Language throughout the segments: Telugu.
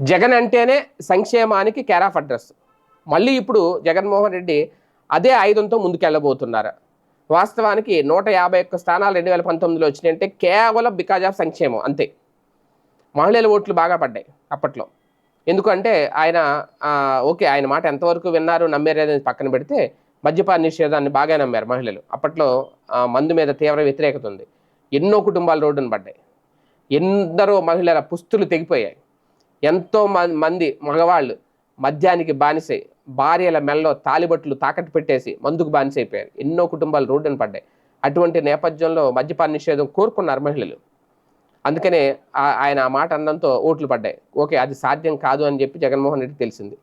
జగన్ అంటేనే సంక్షేమానికి కేర్ ఆఫ్ అడ్రస్ మళ్ళీ ఇప్పుడు జగన్మోహన్ రెడ్డి అదే ఆయుధంతో ముందుకెళ్ళబోతున్నారు. వాస్తవానికి నూట యాభై ఒక్క స్థానాలు రెండు వేల పంతొమ్మిదిలో వచ్చినాయంటే కేవలం బికాజ్ ఆఫ్ సంక్షేమం అంతే. మహిళల ఓట్లు బాగా పడ్డాయి అప్పట్లో. ఎందుకంటే ఆయన ఓకే ఆయన మాట ఎంతవరకు విన్నారు నమ్మారు అనేది పక్కన పెడితే మద్యపాన నిషేధాన్ని బాగా నమ్మారు మహిళలు. అప్పట్లో మందు మీద తీవ్ర వ్యతిరేకత ఉంది. ఎన్నో కుటుంబాలు రోడ్డున పడ్డాయి. ఎందరో మహిళల పుస్తులు తెగిపోయాయి. ఎంతో మ- మంది మగవాళ్ళు మద్యానికి బానిసై భార్యల మెల్లో తాలిబట్లు తాకట్టు పెట్టేసి మందుకు బానిసైపోయారు. ఎన్నో కుటుంబాలు రోడ్డున పడ్డాయి. అటువంటి నేపథ్యంలో మద్యపాన నిషేధం కోరుకున్నారు మహిళలు. అందుకనే ఆయన ఆ మాట అన్నంతో ఓట్లు పడ్డాయి. ఓకే అది సాధ్యం కాదు అని చెప్పి జగన్మోహన్ రెడ్డి తెలిసింది.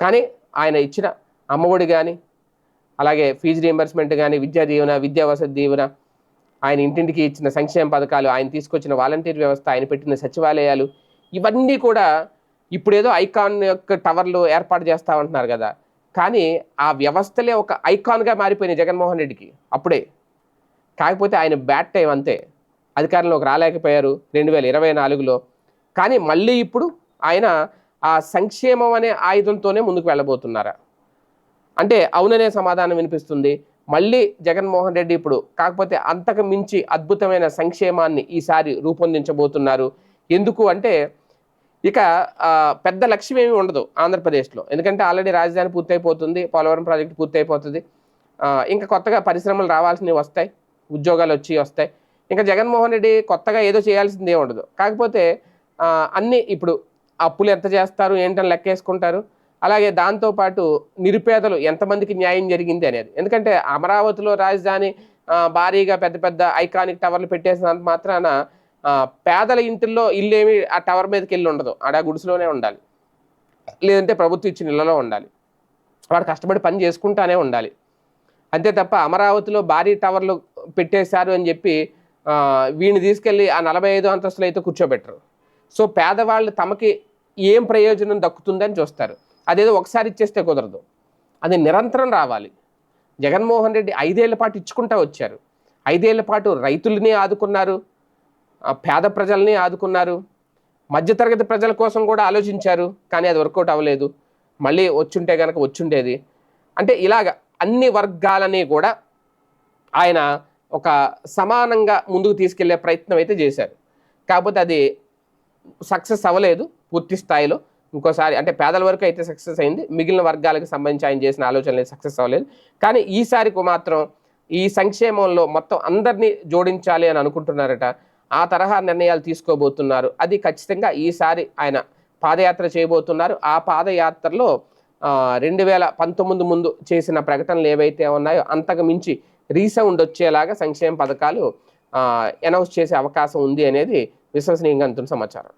కానీ ఆయన ఇచ్చిన అమ్మఒడి కానీ అలాగే ఫీజు రీఎంబర్స్మెంట్ కానీ విద్యా దీవెన విద్యా వసతి దీవెన ఆయన ఇంటింటికి ఇచ్చిన సంక్షేమ పథకాలు ఆయన తీసుకొచ్చిన వాలంటీర్ వ్యవస్థ ఆయన పెట్టిన సచివాలయాలు ఇవన్నీ కూడా ఇప్పుడేదో ఐకాన్ యొక్క టవర్లు ఏర్పాటు చేస్తా ఉంటున్నారు కదా. కానీ ఆ వ్యవస్థలే ఒక ఐకాన్గా మారిపోయినాయి జగన్మోహన్ రెడ్డికి అప్పుడే. కాకపోతే ఆయన బ్యాట్ టైం అంతే. అధికారంలోకి రాలేకపోయారు రెండు వేల ఇరవై నాలుగులో. కానీ మళ్ళీ ఇప్పుడు ఆయన ఆ సంక్షేమం అనే ఆయుధంతోనే ముందుకు వెళ్ళబోతున్నారా. అంటే అవుననే సమాధానం వినిపిస్తుంది. మళ్ళీ జగన్మోహన్ రెడ్డి ఇప్పుడు కాకపోతే అంతకు మించి అద్భుతమైన సంక్షేమాన్ని ఈసారి రూపొందించబోతున్నారు. ఎందుకు అంటే ఇక పెద్ద లక్ష్యం ఏమీ ఉండదు ఆంధ్రప్రదేశ్లో. ఎందుకంటే ఆల్రెడీ రాజధాని పూర్తయిపోతుంది పోలవరం ప్రాజెక్టు పూర్తయిపోతుంది. ఇంకా కొత్తగా పరిశ్రమలు రావాల్సినవి వస్తాయి ఉద్యోగాలు వచ్చి వస్తాయి. ఇంకా జగన్మోహన్ రెడ్డి కొత్తగా ఏదో చేయాల్సింది ఏమి ఉండదు. కాకపోతే అన్నీ ఇప్పుడు అప్పులు ఎంత చేస్తారు ఏంటని లెక్కేసుకుంటారు. అలాగే దాంతోపాటు నిరుపేదలు ఎంతమందికి న్యాయం జరిగింది అనేది. ఎందుకంటే అమరావతిలో రాజధాని భారీగా పెద్ద పెద్ద ఐకానిక్ టవర్లు పెట్టేసినంత మాత్రాన పేదల ఇంటిల్లో ఇల్లు ఏమి ఆ టవర్ మీదకి వెళ్ళి ఉండదు. ఆడ గుడిసెలోనే ఉండాలి. లేదంటే ప్రభుత్వం ఇచ్చిన ఇళ్ళలో ఉండాలి. వాడు కష్టపడి పని చేసుకుంటానే ఉండాలి. అంతే తప్ప అమరావతిలో భారీ టవర్లు పెట్టేశారు అని చెప్పి వీడిని తీసుకెళ్ళి ఆ నలభై ఐదు అంతస్తులు అయితే కూర్చోబెట్టరు. సో పేదవాళ్ళు తమకి ఏం ప్రయోజనం దక్కుతుందని చూస్తారు. అదేదో ఒకసారి ఇచ్చేస్తే కుదరదు. అది నిరంతరం రావాలి. జగన్మోహన్ రెడ్డి ఐదేళ్ళ పాటు ఇచ్చుకుంటా వచ్చారు. ఐదేళ్ళ పాటు రైతుల్ని ఆదుకున్నారు. పేద ప్రజల్ని ఆదుకున్నారు. మధ్యతరగతి ప్రజల కోసం కూడా ఆలోచించారు కానీ అది వర్కౌట్ అవ్వలేదు. మళ్ళీ వచ్చుంటే కనుక వచ్చుండేది. అంటే ఇలాగ అన్ని వర్గాలని కూడా ఆయన ఒక సమానంగా ముందుకు తీసుకెళ్ళే ప్రయత్నం అయితే చేశారు. కాకపోతే అది సక్సెస్ అవ్వలేదు పూర్తి స్థాయిలో. ఇంకోసారి అంటే పేదల వరకు అయితే సక్సెస్ అయింది. మిగిలిన వర్గాలకు సంబంధించి ఆయన చేసిన ఆలోచనలు సక్సెస్ అవ్వలేదు. కానీ ఈసారికి మాత్రం ఈ సంక్షేమంలో మొత్తం అందరినీ జోడించాలి అని అనుకుంటున్నారట. ఆ తరహా నిర్ణయాలు తీసుకోబోతున్నారు. అది ఖచ్చితంగా ఈసారి ఆయన పాదయాత్ర చేయబోతున్నారు. ఆ పాదయాత్రలో రెండు వేల పంతొమ్మిది ముందు చేసిన ప్రకటనలు ఏవైతే ఉన్నాయో అంతకు మించి రీసౌండ్ వచ్చేలాగా సంక్షేమ పథకాలు అనౌన్స్ చేసే అవకాశం ఉంది అనేది విశ్వసనీయంగా అంతున్న సమాచారం.